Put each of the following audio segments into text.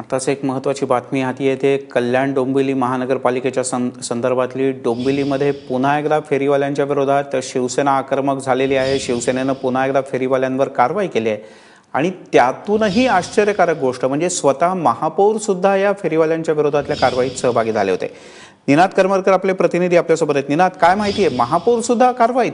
आताच एक महत्त्वाची बातमी हाती येते कल्याण डोंबिवली महानगरपालिकेच्या सं संदर्भातली. डोंबिवलीमध्ये पुन्हा एकदा फेरीवाल्यांच्या विरोधात शिवसेना आक्रमक झालेली आहे. शिवसेनेनं पुन्हा एकदा फेरीवाल्यांवर कारवाई केली आहे. आणि त्यातूनही आश्चर्यकारक गोष्ट म्हणजे स्वतः महापौरसुद्धा या फेरीवाल्यांच्या विरोधातल्या कारवाईत सहभागी झाले होते. निनाद करमरकर आपले प्रतिनिधी आपल्यासोबत आहेत. निनाद काय माहिती आहे? महापौरसुद्धा कारवाईत?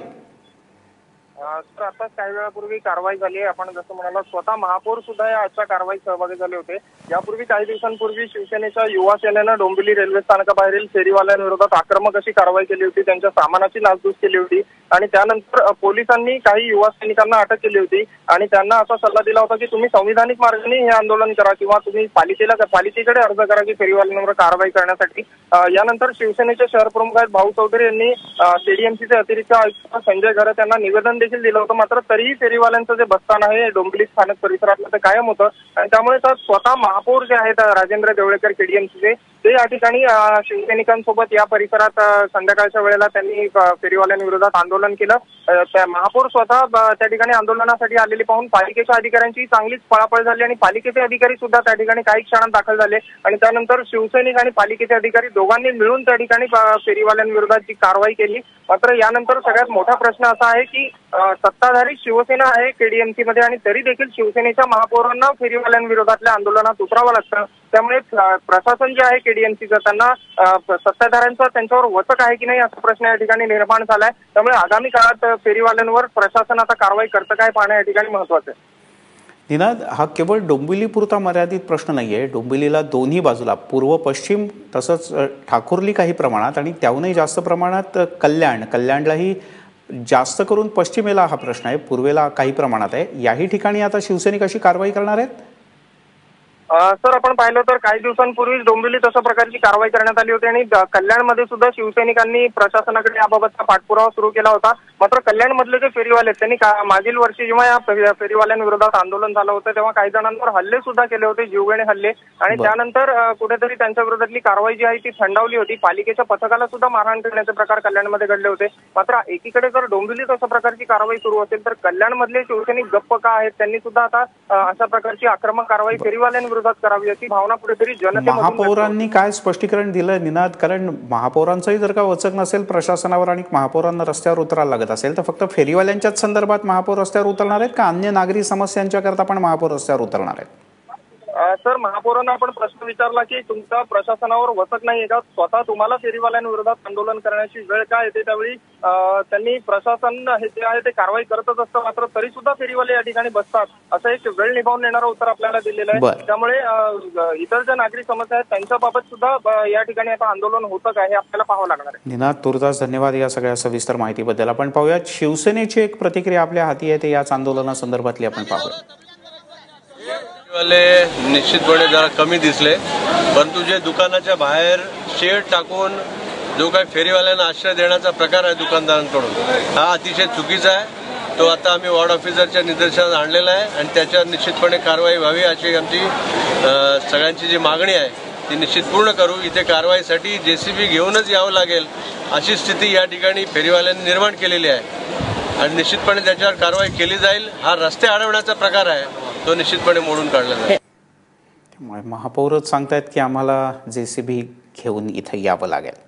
तर आता काही वेळापूर्वी कारवाई झाली आहे. आपण जसं म्हणाला स्वतः महापौर सुद्धा या आजच्या कारवाईत सहभागी झाले होते. यापूर्वी काही दिवसांपूर्वी शिवसेनेच्या युवा सेनेनं डोंबिवली रेल्वे स्थानकाबाहेरील फेरीवाल्यांविरोधात आक्रमक अशी कारवाई केली होती. त्यांच्या सामानाची नासधूस केली होती. आणि त्यानंतर पोलिसांनी काही युवा सैनिकांना अटक केली होती आणि त्यांना असा सल्ला दिला होता की तुम्ही संविधानिक मार्गाने हे आंदोलन करा किंवा तुम्ही पालिकेला पालिकेकडे अर्ज करा की फेरीवाल्यांवर कारवाई करण्यासाठी. यानंतर शिवसेनेचे शहर प्रमुख आहेत भाऊ चौधरी यांनी सीडीएमसीचे अतिरिक्त आयुक्त संजय घरत यांना निवेदन देखील दिलं होतं. मात्र तरीही फेरीवाल्यांचं जे बस्थान आहे डोंबिवली स्थानक परिसरातलं ते कायम होतं. आणि त्यामुळे तर स्वतः महापौर जे आहेत राजेंद्र देवळेकर केडीएमसीचे ते या ठिकाणी शिवसैनिकांसोबत या परिसरात संध्याकाळच्या वेळेला त्यांनी फेरीवाल्यांविरोधात आंदोलन केलं. त्या महापौर स्वतः त्या ठिकाणी आंदोलनासाठी आलेले पाहून पालिकेच्या अधिकाऱ्यांची चांगलीच पळापळ झाली आणि पालिकेचे अधिकारी सुद्धा त्या ठिकाणी काही क्षणात दाखल झाले. आणि त्यानंतर शिवसैनिक आणि पालिकेचे अधिकारी दोघांनी मिळून त्या ठिकाणी फेरीवाल्यांविरोधात जी कारवाई केली. मात्र यानंतर सगळ्यात मोठा प्रश्न असा आहे की सत्ताधारी शिवसेना आहे केडीएमसी मध्ये आणि तरी देखील शिवसेनेच्या महापौरांना फेरीवाल्यांविरोधातल्या आंदोलनात उतरावं लागतं. त्यामुळे प्रशासन जे आहे केडीएमसीचं जाताना सत्ताधाऱ्यांचा त्यांच्यावर वचक आहे की नाही असा प्रश्न या ठिकाणी निर्माण झालाय. त्यामुळे आगामी काळात फेरीवाल्यांवर प्रशासन आता कारवाई करतं काय पाहणं या ठिकाणी महत्वाचं आहे. निनाद हा केवळ डोंबिवलीपुरता मर्यादित प्रश्न नाही आहे डोंबिवलीला दोन्ही बाजूला पूर्व पश्चिम तसंच अ, ठाकुर्ली काही प्रमाणात आणि त्याहूनही जास्त प्रमाणात कल्याण. कल्याणलाही जास्त करून पश्चिमेला हा प्रश्न आहे पूर्वेला काही प्रमाणात आहे. याही ठिकाणी आता शिवसैनिक अशी कारवाई करणार आहेत? सर आपण पाहिलं तर काही दिवसांपूर्वीच डोंबिवलीत अशा प्रकारची कारवाई करण्यात आली होती आणि कल्याणमध्ये सुद्धा शिवसैनिकांनी प्रशासनाकडे याबाबतचा पाठपुरावा सुरू केला होता. मात्र कल्याणमधले जे फेरीवाले आहेत त्यांनी का- मागील वर्षी जेव्हा या फेरीवाल्यांविरोधात आंदोलन झालं होतं तेव्हा काही जणांवर हल्ले सुद्धा केले होते जीवघेणे हल्ले. आणि. त्यानंतर कुठेतरी त्यांच्या विरोधातली कारवाई जी आहे ती थंडावली होती. पालिकेच्या पथकाला सुद्धा मारहाण करण्याचे प्रकार कल्याणमध्ये घडले होते. मात्र एकीकडे जर डोंबिवलीत अशा प्रकारची कारवाई सुरू असेल तर कल्याणमधले शिवसैनिक गप्प का आहेत त्यांनी सुद्धा आता अशा प्रकारची आक्रमक कारवाई फेरीवाल्यांविरोधात करावी अशी भावना कुठेतरी महापौरांनी काय स्पष्टीकरण दिलं निनाद? कारण महापौरांचंही जर का वचक नसेल प्रशासनावर आणि महापौरांना रस्त्यावर उतरायला लागत असेल तर फक्त फेरीवाल्यांच्याच संदर्भात महापौर रस्त्यावर उतरणार आहेत का? अन्य नागरी समस्यांच्या करता पण महापौर रस्त्यावर उतरणार आहेत? सर महापौरांना आपण प्रश्न विचारला की तुमच्या प्रशासनावर वचक नाहीये का? स्वतः तुम्हाला फेरीवाल्यांविरोधात आंदोलन करण्याची वेळ काय येते त्यावेळी? त्यांनी प्रशासन हे जे आहे ते कारवाई करतच असतं मात्र तरी सुद्धा फेरीवाले या ठिकाणी बसतात असं एक वेळ निभावून नेणारं उत्तर आपल्याला दिलेलं. आहे. त्यामुळे इतर ज्या नागरी समस्या आहेत त्यांच्याबाबत सुद्धा या ठिकाणी आता आंदोलन होतं का हे आपल्याला पाहावं लागणार आहे. निनाद तुर्तास धन्यवाद या सगळ्या सविस्तर माहितीबद्दल. आपण पाहूयात शिवसेनेची एक प्रतिक्रिया आपल्या हाती आहे ते याच आंदोलनासंदर्भातली आपण पाहूया वाले निश्चितपणे जरा कमी दिसले परंतु जे दुकानाच्या बाहेर शेड टाकून जो काही फेरीवाल्यांना आश्रय देण्याचा प्रकार आहे दुकानदारांकडून हा अतिशय चुकीचा आहे. तो आता आम्ही वॉर्ड ऑफिसरच्या निदर्शनात आणलेला आहे आणि त्याच्यावर निश्चितपणे कारवाई व्हावी अशी आमची सगळ्यांची जी मागणी आहे ती निश्चित पूर्ण करू. इथे कारवाईसाठी जे सी बी घेऊनच यावं लागेल अशी स्थिती या ठिकाणी फेरीवाल्यांनी निर्माण केलेली आहे. आणि निश्चितपणे त्याच्यावर कारवाई केली जाईल हा रस्ते अडवण्याचा प्रकार आहे. तो निश्चितपणे मोडून काढला जाईल त्यामुळे महापौरच सांगतायत की आम्हाला जे सी बी घेऊन इथं यावं लागेल.